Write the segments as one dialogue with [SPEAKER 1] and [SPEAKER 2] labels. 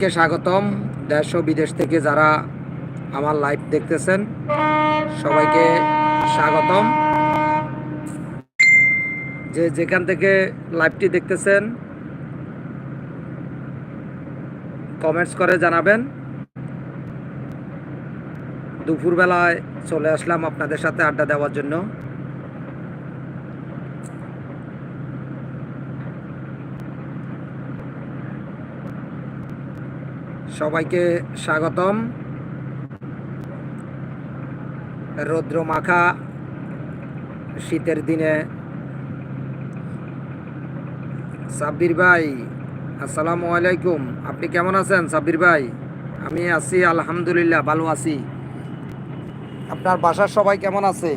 [SPEAKER 1] কে স্বাগতম। দেশ ও বিদেশ থেকে যারা আমার লাইভ দেখতেছেন, সবাইকে স্বাগতম। যে যেখান থেকে লাইভটি দেখতেছেন কমেন্টস করে জানাবেন। দুপুরবেলায় চলে আসলাম আপনাদের সাথে আড্ডা দেওয়ার জন্য। সবাইকে স্বাগতম। রৌদ্র মাখা শীতের দিনে। সাব্বির ভাই, আসসালামু আলাইকুম। আপনি কেমন আছেন সাব্বির ভাই? আমি আছি, আলহামদুলিল্লাহ, ভালো আছি। আপনার বাসার সবাই কেমন আছে?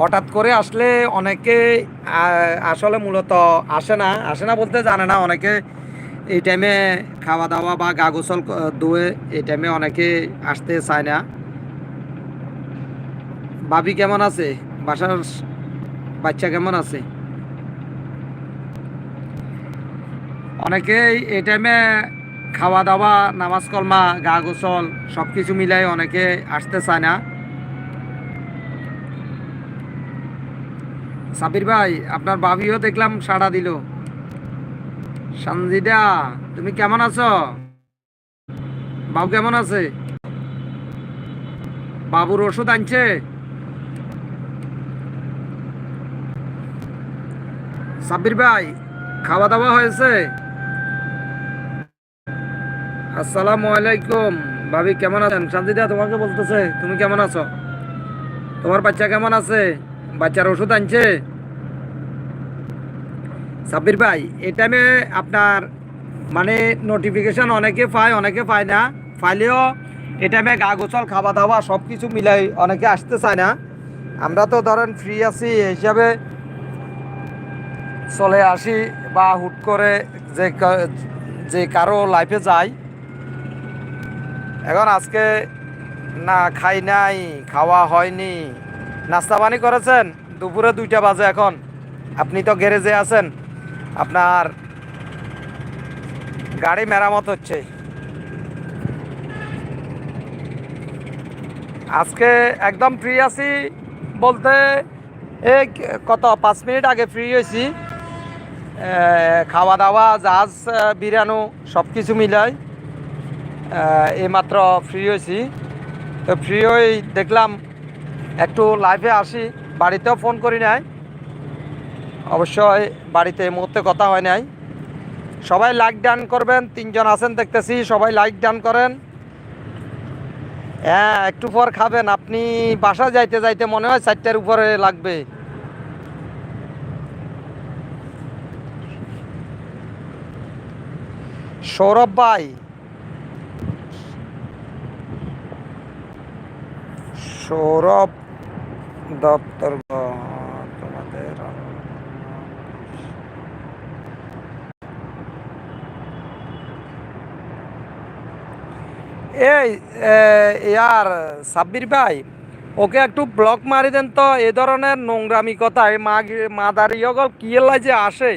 [SPEAKER 1] হঠাৎ করে আসলে অনেকে আসলে মূলত আসে না আসে না বলতে জানে না। অনেকে এই টাইমে খাওয়া দাওয়া বা গা গোসল ধুয়ে এই টাইমে অনেকে আসতে চায় না। ভাবি কেমন আছে? বাসার বাচ্চা কেমন আছে? অনেকেই এই টাইমে খাওয়া দাওয়া নামাজ কলমা গা গোসল সব কিছু মিলাই অনেকে আসতে চায় না। সাবির ভাই, আপনার ভাবিও দেখলাম সাড়া দিল। সঞ্জিদা তুমি কেমন আছো? বাবু কেমন আছে? বাবুর ওষুধ আনছে? সাব্বির ভাই খাওয়া দাওয়া হয়েছে? আসসালামু আলাইকুম। ভাবি, কেমন আছেন? শান্তিদা তোমাকে বলতেছে, তুমি কেমন আছো? তোমার বাচ্চা কেমন আছে? বাচ্চার ওষুধ আনছে। সাব্বির ভাই, এই টাইমে আপনার মানে নোটিফিকেশন অনেকে পায় অনেকে পায় না। পাইলেও এই টাইমে গা গোছল খাওয়া দাওয়া সব কিছু মিলাই অনেকে আসতে চায় না। আমরা তো ধরেন ফ্রি আছি হিসাবে চলে আসি বা হুট করে যে যে কারও লাইফে যাই। এখন আজকে না খাই নাই, খাওয়া হয়নি। নাস্তা পানি করেছেন? দুপুরে দুইটা বাজে এখন। আপনি তো গ্যারেজে আছেন। আপনার গাড়ি মেরামত হচ্ছে। আজকে একদম ফ্রি আছি বলতে এই কত পাঁচ মিনিট আগে ফ্রি হয়েছি। খাওয়া দাওয়া জাহাজ বিরানো সব কিছু আহ, এইমাত্র ফ্রি হয়েছি। তো ফ্রি হয়ে দেখলাম একটু লাইভে আসি। বাড়িতেও ফোন করি নাই। অবশ্যই বাড়িতে এই মুহূর্তে কথা হয় নাই। সবাই লাইক ডান করবেন, তিনজন আছেন দেখতেছি, সবাই লাইক ডান করেন। হ্যাঁ একটু পর খাবেন। আপনি বাসা যাইতে যাইতে মনে হয় চারটার উপরে লাগবে। সৌরভ ভাই। সৌরভ দপ্তর তোমাদের এই ইয়ার সাব্বির ভাই, ওকে একটু ব্লক মারি দেন তো, এ ধরনের নোংরামি কথা এই মা মাদারি অগল এলাই যে আসে?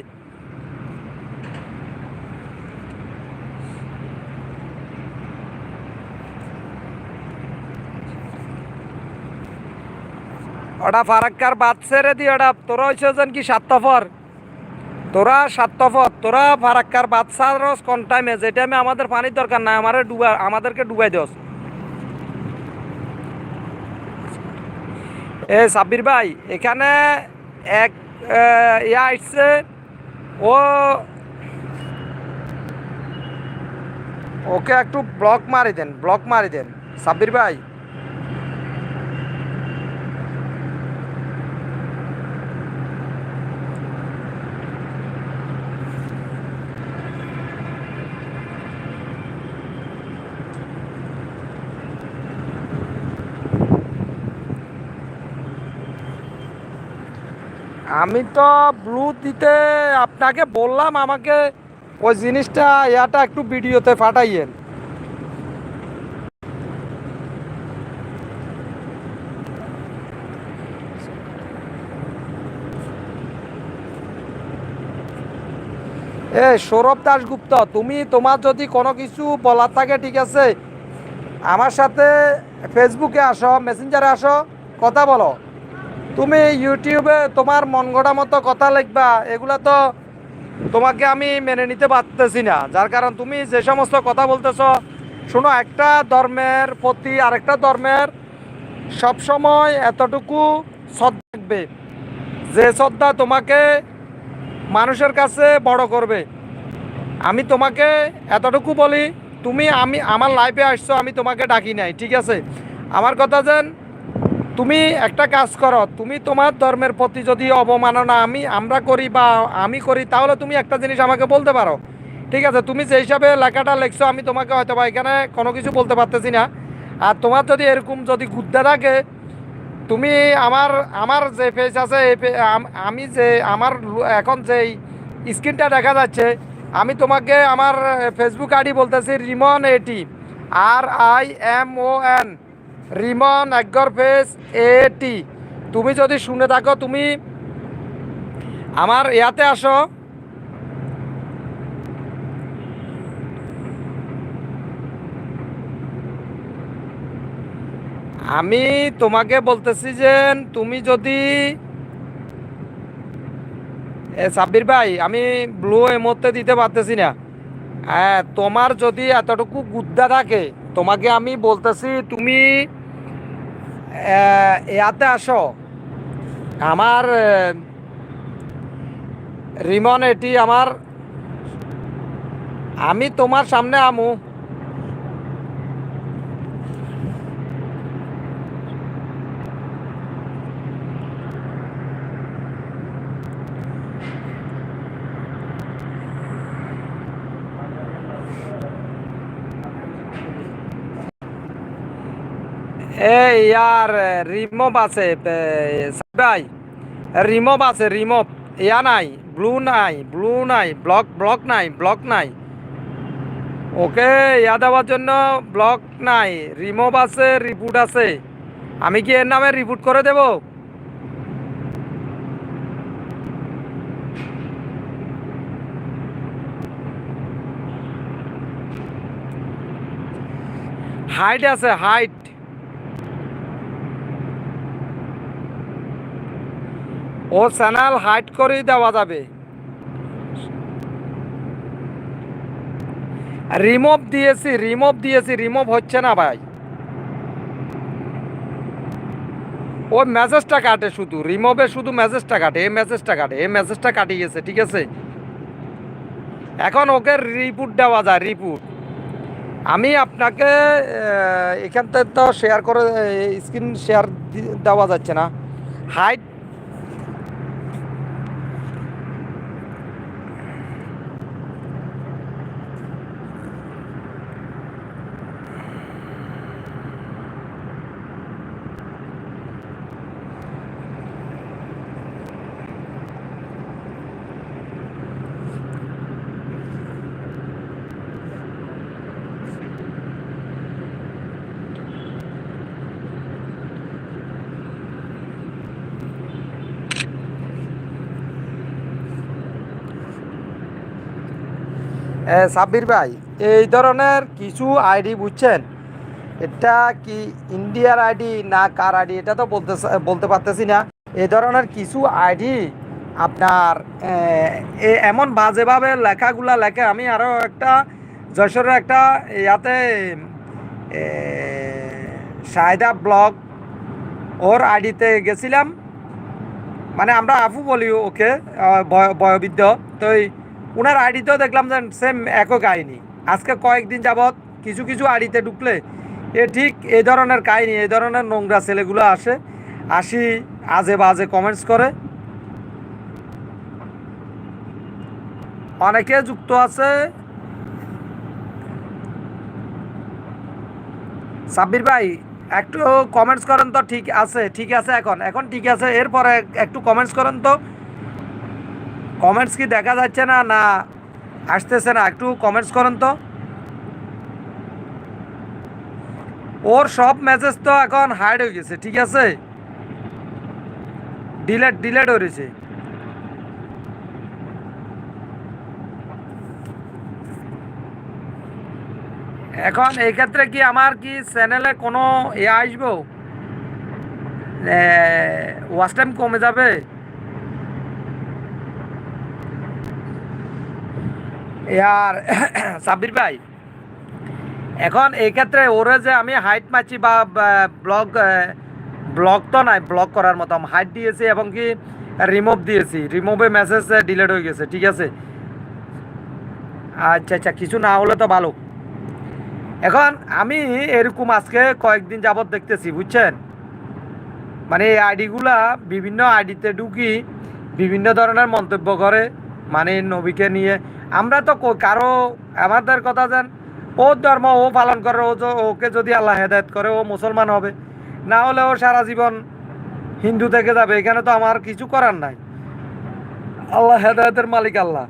[SPEAKER 1] ওটা ফারাক্কার বাদ ছেড়ে দি ওটা তোরা যেন কি সাতফর তোরা সাতফর তোরা ফারাক্কার বাদ ছাড়স কোন টাইমে যে টাইমে আমাদের পানির দরকার নাই, আমারে ডুবা, আমাদেরকে ডুবাই দোস এ সাব্বির ভাই, এখানে এক ইয়া আসছে। ও, ওকে একটু ব্লক মারি দেন ব্লক মারি দেন। সাব্বির ভাই আমি তো ব্লু দিতে আপনাকে বললাম আমাকে ওই জিনিসটা, ইয়াটা একটু ভিডিওতে পাঠাইয়েন। এ এ সৌরভ দাশগুপ্ত, তুমি, তোমার যদি কোনো কিছু বলার থাকে, ঠিক আছে। আমার সাথে ফেসবুকে আসো মেসেঞ্জারে আসো, কথা বলো। তুমি ইউটিউবে তোমার মন গড়া মতো কথা লিখবা, এগুলা তো তোমাকে আমি মেনে নিতে পারতেছি না। যার কারণ তুমি যে সমস্ত কথা বলতেছ, শোনো, একটা ধর্মের প্রতি আরেকটা ধর্মের সবসময় এতটুকু শ্রদ্ধা থাকবে, যে শ্রদ্ধা তোমাকে মানুষের কাছে বড় করবে। আমি তোমাকে এতটুকু বলি, তুমি আমি, আমার লাইফে আসছো, আমি তোমাকে ডাকি নাই, ঠিক আছে? আমার কথা যেন তুমি একটা কাজ করো, তুমি তোমার ধর্মের প্রতি যদি অবমাননা আমি, আমরা করি বা আমি করি, তাহলে তুমি একটা জিনিস আমাকে বলতে পারো। ঠিক আছে, তুমি যে হিসাবে লেখাটা লিখছো, আমি তোমাকে হয়তো বা এখানে কোনো কিছু বলতে পারতেছি না। আর তোমার যদি এরকম যদি গুদ্দা থাকে, তুমি আমার আমার যে ফেস আছে, এই আমি যে, আমার এখন যে স্ক্রিনটা দেখা যাচ্ছে, আমি তোমাকে আমার ফেসবুক আইডি বলতেছি রিমন এটি R I M O N Rimon একগর ফেস এটি তুমি যদি শুনে থাকো, তুমি আমার ইয়াতে আসো। আমি তোমাকে বলতেছি যে, তুমি যদি, এ, সাব্বির ভাই, আমি ব্লু এই মুহূর্তে দিতে পারতেছি না। হ্যাঁ তোমার যদি এতটুকু গুদ্দা থাকে, তোমাকে আমি বলতেছি, তুমি ইয়াতে আসো। আমার রিমন এটি আমার। আমি তোমার সামনে আমু। এই ইয়ার রিমোভ আছে ভাই রিমোভ আছে, রিমোভ। ইয়া নাই, ব্লু নাই ব্লু নাই, ব্লক ব্লক নাই ব্লক নাই। ওকে, ইয়া দেওয়ার জন্য ব্লক নাই, রিমোভ আছে রিপুট আছে। আমি কি এর নামে রিপুট করে দেব? হাইট আছে, হাইট। ও চ্যানেল হাইট করেই দেওয়া যাবে। রিমুভ দিয়েছি রিমুভ দিয়েছি, রিমুভ হচ্ছে না ভাই। ও মেসেজটা কাটে শুধু, রিমোভে শুধু মেসেজটা কাটে, এই মেসেজটা কাটে, এই মেসেজটা কাটিয়ে গেছে ঠিক আছে? এখন ওকে রিপোর্ট দেওয়া যায় রিপুট আমি আপনাকে এখান থেকে তো শেয়ার করে স্ক্রিন শেয়ার দেওয়া যাচ্ছে না। হাইট এ, সাব্বির ভাই এই ধরনের কিছু আইডি বুঝছেন? এটা কি ইন্ডিয়ার আইডি না কার আইডি? এটা তো বলতে বলতে পারতেছি না। এই ধরনের কিছু আইডি আপনার এমন বাজেভাবে লেখাগুলা লেখে আমি আরও একটা যশোরের একটা ইয়াতে এ, সায়দা ব্লগ ওর আইডিতে গেছিলাম। মানে আমরা আফু বলি ওকে বয়োবৃদ্ধ। তো ওনার আইডিতেও দেখলাম যে সেম একই কাহিনি। আজকে কয়েকদিন যাবৎ কিছু কিছু আইডিতে ঢুকলে এ ঠিক এই ধরনের কাহিনি, এই ধরনের নোংরা ছেলেগুলো আসে, আসি আজে বাজে কমেন্টস করে। অনেকে যুক্ত আছে। সাব্বির ভাই, একটু কমেন্টস করেন তো, ঠিক আছে ঠিক আছে এখন। এখন ঠিক আছে, এরপরে একটু কমেন্টস করেন তো। কমেন্টস কি দেখা যাচ্ছে না না আসতেছে না? একটু কমেন্টস করুন তো। ওর সব মেসেজ তো এখন হাইড হয়ে গেছে, ঠিক আছে? ডিলেট ডিলেট হয়ে রয়েছে। এখন এই ক্ষেত্রে কি আমার কি চ্যানেলে কোনো এ আসব? ওয়াশ টাইম কমে যাবে? আর সাব্বির ভাই, এখন এই ক্ষেত্রে ওরে যে আমি হাইট মারছি বা ব্লগ ব্লগ তো নাই ব্লক করার মতো হাইট দিয়েছি এবং কি রিমুভ দিয়েছি রিমুভে মেসেজ ডিলেট হয়ে গেছে, ঠিক আছে? আচ্ছা আচ্ছা কিছু না হলে তো ভালো। এখন আমি এরকম আজকে কয়েকদিন যাবৎ দেখতেছি, বুঝছেন? মানে এই আইডিগুলা বিভিন্ন আইডিতে ঢুকি বিভিন্ন ধরনের মন্তব্য করে মানে নবীকে নিয়ে আমরা তো কারও আমাদের কথা যেন ও ধর্ম ও পালন করে, ও ওকে যদি আল্লাহ হেদায়ত করে, ও মুসলমান হবে। না হলে ও সারা জীবন হিন্দু থেকে যাবে। এখানে তো আমার কিছু করার নাই। আল্লাহ হেদায়তের মালিক আল্লাহ।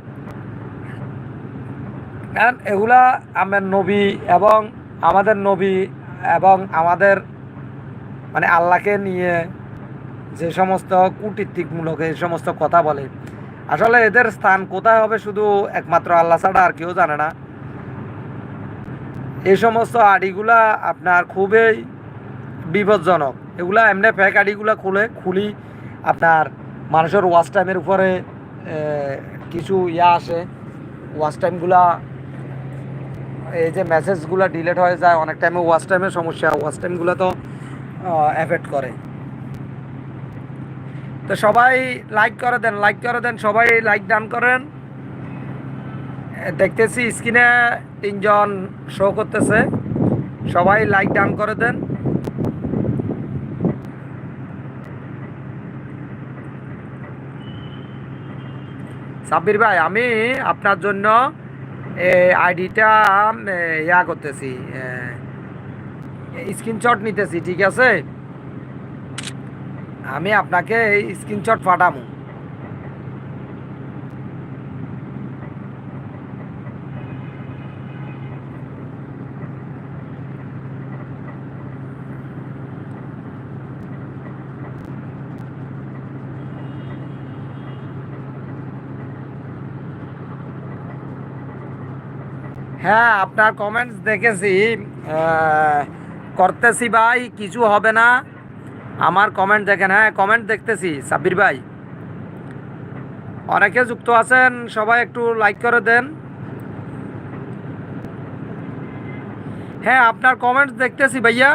[SPEAKER 1] এগুলা আমার নবী এবং আমাদের নবী এবং আমাদের মানে আল্লাহকে নিয়ে যে সমস্ত কূটনীতিকমূলক এই সমস্ত কথা বলে আসলে এদের স্থান কোথায় হবে শুধু একমাত্র আল্লাহ ছাড়া আর কেউ জানে না। এই সমস্ত আডিগুলা আপনার খুবই বিপজ্জনক। এগুলা এমনি ফেক আডিগুলা খুলে খুলি আপনার মানুষের ওয়াচ টাইমের উপরে কিছু ইয়া আসে। ওয়াচ টাইমগুলা এই যে মেসেজগুলো ডিলেট হয়ে যায়, অনেক টাইমে ওয়াচ টাইমের সমস্যা ওয়াচ টাইমগুলো তো এফেক্ট করে। তো সবাই লাইক করে দেন লাইক করে দেন, সবাই লাইক ডান করেন। দেখতেছি স্ক্রিনে তিনজন শো করতেছে। সবাই লাইক ডান করে দেন। সাব্বির ভাই, আমি আপনার জন্য আইডিটা ইয়া করতেছি স্ক্রিনশট নিতেছি, ঠিক আছে? আমি আপনাকে এই স্ক্রিনশট পাঠাবো। হ্যাঁ আপনার কমেন্টস দেখেছি। করতেছি ভাই কিছু হবে না। আমার কমেন্ট দেখেন হ্যাঁ কমেন্ট দেখতেছি, সাব্বির ভাই। অনেকে যুক্ত আছেন, সবাই একটু লাইক করে দেন। হ্যাঁ আপনার কমেন্টস দেখতেছি ভাইয়া।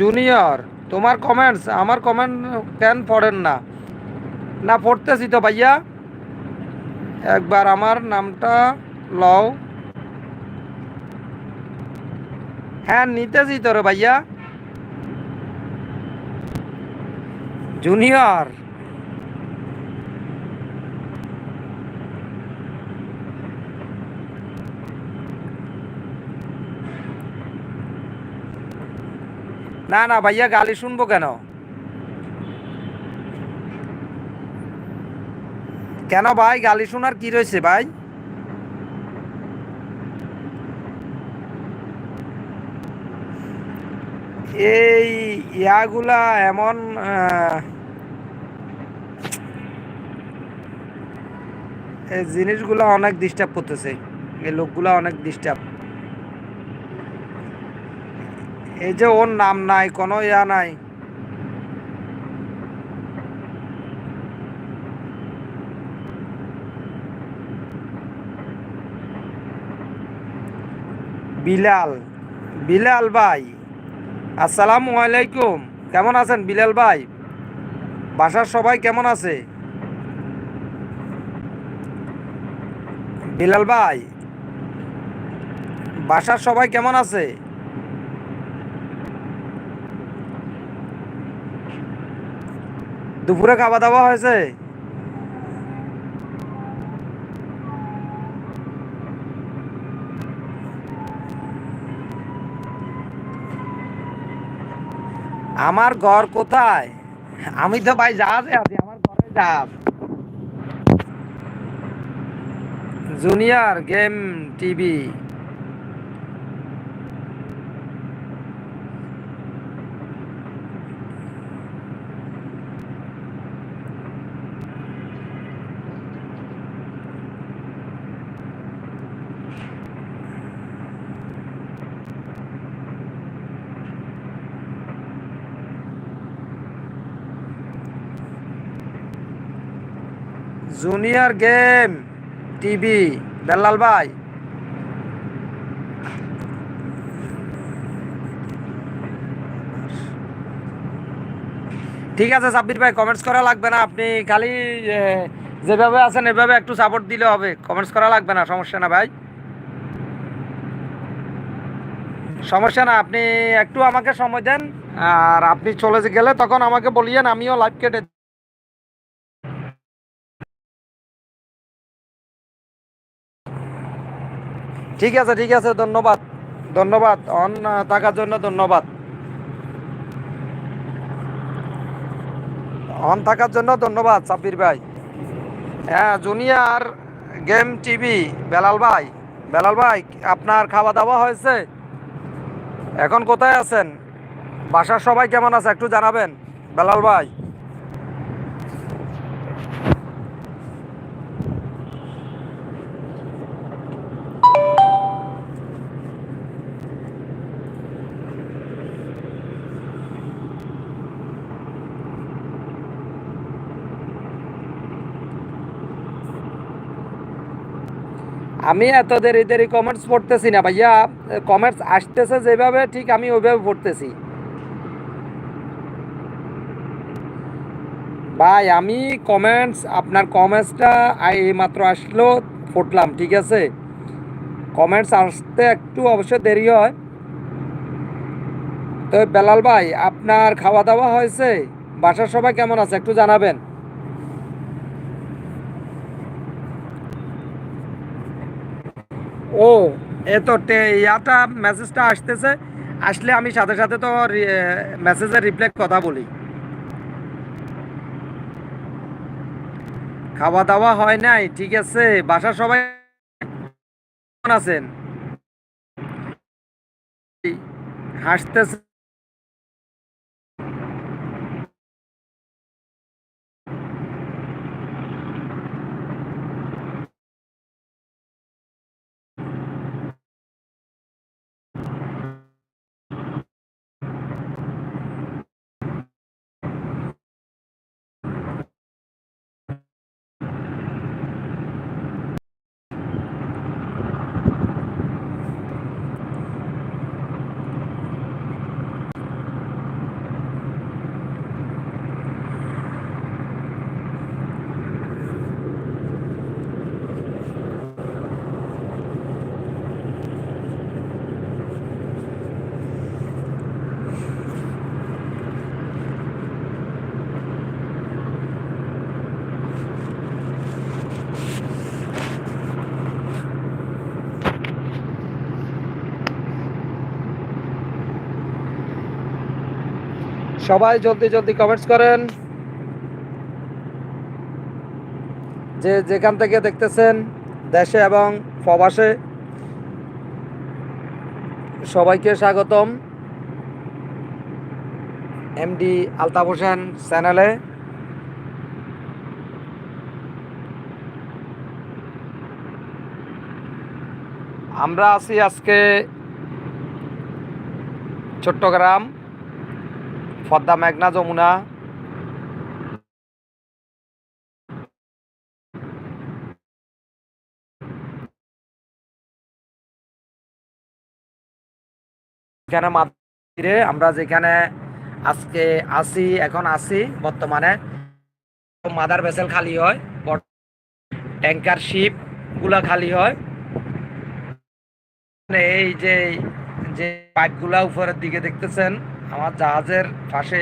[SPEAKER 1] জুনিয়র তোমার কমেন্টস আমার কমেন্ট কেন পড়েন না? না পড়তেছি তো ভাইয়া। একবার আমার নামটা লও। হ্যাঁ নিতেছি তো রে ভাইয়া। জুনিয়র না না, ভাইয়া গালি শুনব কেন? কেন ভাই? গালি শোনার কি রয়েছে ভাই? এই ইয়াগুলা এমন জিনিসগুলো অনেক ডিস্টার্ব করতেছে। এই লোকগুলা অনেক ডিস্টার্ব এই যে ওর নাম নাই, কোনো ইয়া নাই। বিলাল বিলাল ভাই, আসসালামু আলাইকুম। কেমন আছেন বিলাল ভাই? বাসার সবাই কেমন আছে? বিলাল ভাই, বাসার সবাই কেমন আছে? দুপুরে খাওয়া দাওয়া হয়েছে? আমার ঘর কোথায়? আমি তো ভাই জাহাজে আছি, আমার ঘরে জাহাজ। Junior, game, TV. Junior game, TV, Bellal ভাই। ঠিক আছে, সাব্বির ভাই কমেন্টস করা লাগবে না। আপনি খালি যেভাবে আছেন, এভাবে একটু সাপোর্ট দিলে হবে। কমেন্টস করা লাগবে না, সমস্যা না ভাই। সমস্যা না, আপনি একটু আমাকে সময় দেন। আর আপনি চলে গেলে, তখন আমাকে বলিয়েন, আমিও লাইভ কেটে ঠিক আছে ঠিক আছে, ধন্যবাদ। ধন্যবাদ, অন থাকার জন্য ধন্যবাদ। অন থাকার জন্য ধন্যবাদ, সাব্বির ভাই। হ্যাঁ জুনিয়র গেম টিভি, বেলাল ভাই। বেলাল ভাই, আপনার খাওয়া দাওয়া হয়েছে? এখন কোথায় আছেন? বাসার সবাই কেমন আছে? একটু জানাবেন। বেলাল ভাই। আমি এত দেরি দেরি কমেন্টস পড়তেছি না ভাইয়া। কমেন্টস আসতেছে যেভাবে, ঠিক আমি ওইভাবে পড়তেছি। ভাই, আমি কমেন্টস আপনার কমেন্টসটা এই মাত্র আসলো, ফুটলাম, ঠিক আছে? কমেন্টস আসতে একটু অবশ্যই দেরি হয়। তো বেলাল ভাই, আপনার খাওয়া দাওয়া হয়েছে? বাসার সবাই কেমন আছে? একটু জানাবেন। ও, এ তো ইয়াটা মেসেজটা আসতেছে। আসলে আমি সাথে সাথে তো মেসেজের রিপ্লাই কথা বলি। খাওয়া দাওয়া হয় নাই, ঠিক আছে। বাসার সবাই আছেন? হাসতেছে সবাই জলদি জলদি কমেন্টস করেন। যে যেখান থেকে দেখতেছেন দেশে এবং প্রবাসে, সবাইকে স্বাগতম এমডি আলতাফ হোসেন চ্যানেলে। আমরা আছি আজকে চট্টগ্রাম। পদ্মা মেঘনা যমুনা। এখানে মাদ্রে আমরা যেখানে আজকে আসি, এখন আসি বর্তমানে, মাদার ভেসেল খালি হয় ট্যাঙ্কার শিপগুলা খালি হয়। এই যে যে পাইপগুলা উপরের দিকে দেখতেছেন আমার জাহাজের পাশে,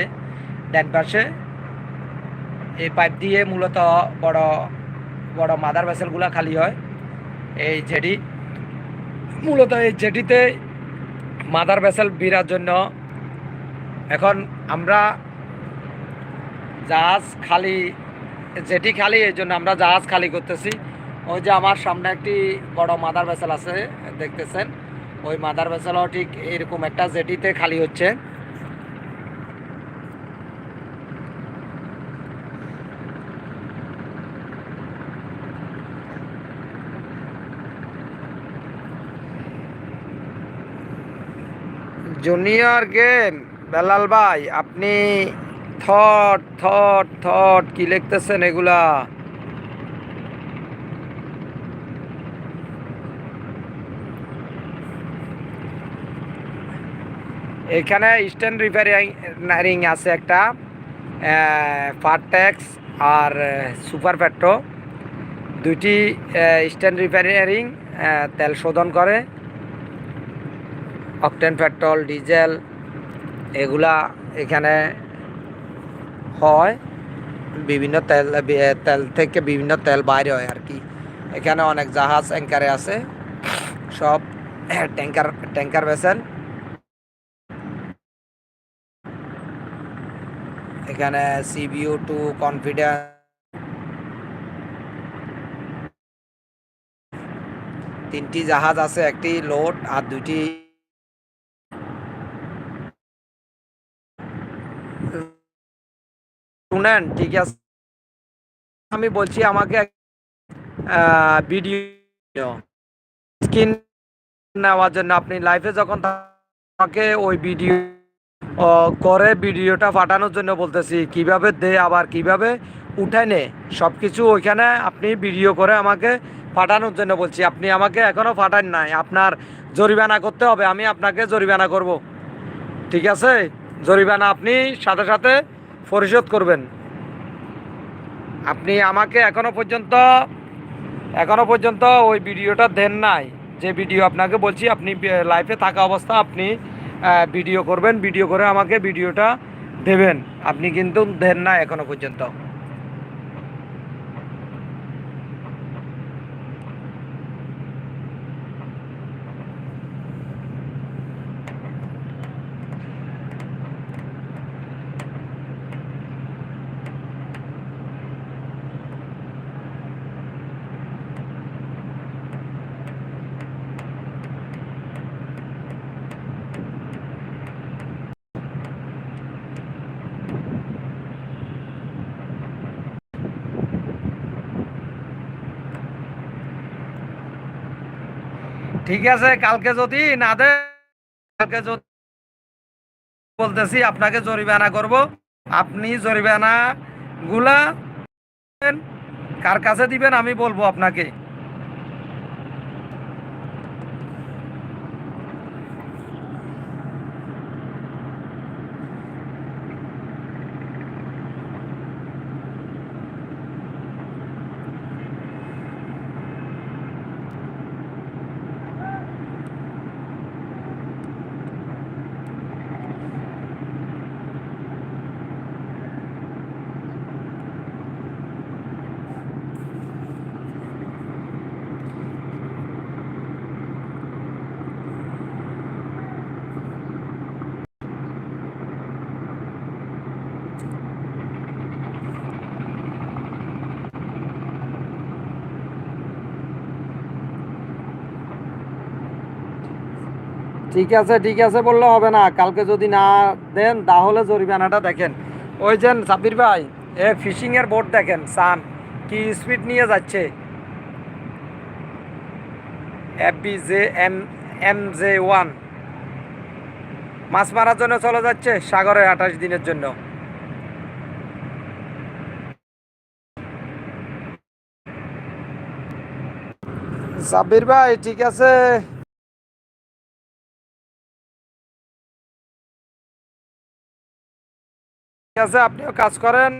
[SPEAKER 1] ডান পাশে। এই পাইপ দিয়ে মূলত বড় বড় মাদার ভেসেলগুলা খালি হয়। এই জেটি মূলত এই জেটিতে মাদার ভেসেল বিরার জন্য এখন আমরা জাহাজ খালি জেটি খালি, এই জন্য আমরা জাহাজ খালি করতেছি। ওই যে আমার সামনে একটি বড় মাদার ভেসেল আছে, দেখতেছেন? ওই মাদার ভেসেলও ঠিক এরকম একটা জেটিতে খালি হচ্ছে। জুনিয়র গেম, বেলাল ভাই, আপনি থট থট থট, কি লিখতেছেন এগুলা? এখানে ইস্টার্ন রিপেয়ারিং আছে একটা ফারটেক্স আর সুপার পেট্রো দুইটি ইস্টার্ন রিপেয়ারিং তেল শোধন করে। অকটেন পেট্রোল, ডিজেল, এগুলা এখানে হয়। বিভিন্ন তেল তেল থেকে বিভিন্ন তেল বাইরে হয় আর কি। এখানে অনেক জাহাজ অ্যাঙ্কারে আছে। সব ট্যাঙ্কার ট্যাঙ্কার ভেসেল এখানে সিবিউ টু কনফিডেন্স। তিনটি জাহাজ আছে, একটি লোড আর দুইটি শুনেন, ঠিক আছে? আমি বলছি আমাকে ভিডিও স্ক্রিন নেওয়ার জন্য। আপনি লাইফে যখন আমাকে ওই ভিডিও করে ভিডিওটা পাঠানোর জন্য বলতেছি, কীভাবে দে আবার, কীভাবে উঠে নে? সব কিছু ওইখানে আপনি ভিডিও করে আমাকে পাঠানোর জন্য বলছি। আপনি আমাকে এখনও পাঠান নাই। আপনার জরিমানা করতে হবে, আমি আপনাকে জরিমানা করব। ঠিক আছে? জরিমানা আপনি সাথে সাথে পরিশোধ করবেন। আপনি আমাকে এখনও পর্যন্ত এখনও পর্যন্ত ওই ভিডিওটা দেন নাই। যে ভিডিও আপনাকে বলছি, আপনি লাইফে থাকা অবস্থা আপনি ভিডিও করবেন ভিডিও করে আমাকে ভিডিওটা দেবেন। আপনি কিন্তু দেন না এখনও পর্যন্ত। ঠিক আছে, কালকে যদি না দে, কালকে যদি বলতেছি আপনাকে জরিমানা করব। আপনি জরিমানা গুলা কার কাছে দিবেন আমি বলব আপনাকে। ঠিক আছে ঠিক আছে বললে হবে না। কালকে যদি না দেন, তাহলে জরিমানাটা দেখেন। ওই যে সাবির ভাই, এ ফিশিং এর বোট দেখেন সান কি স্পিড নিয়ে যাচ্ছে। F B J M M J one মাছ মারার জন্য চলে যাচ্ছে সাগরে আঠাশ দিনের জন্য। সাব্বির ভাই, ঠিক আছে। আছে আপনিও কাজ করেন।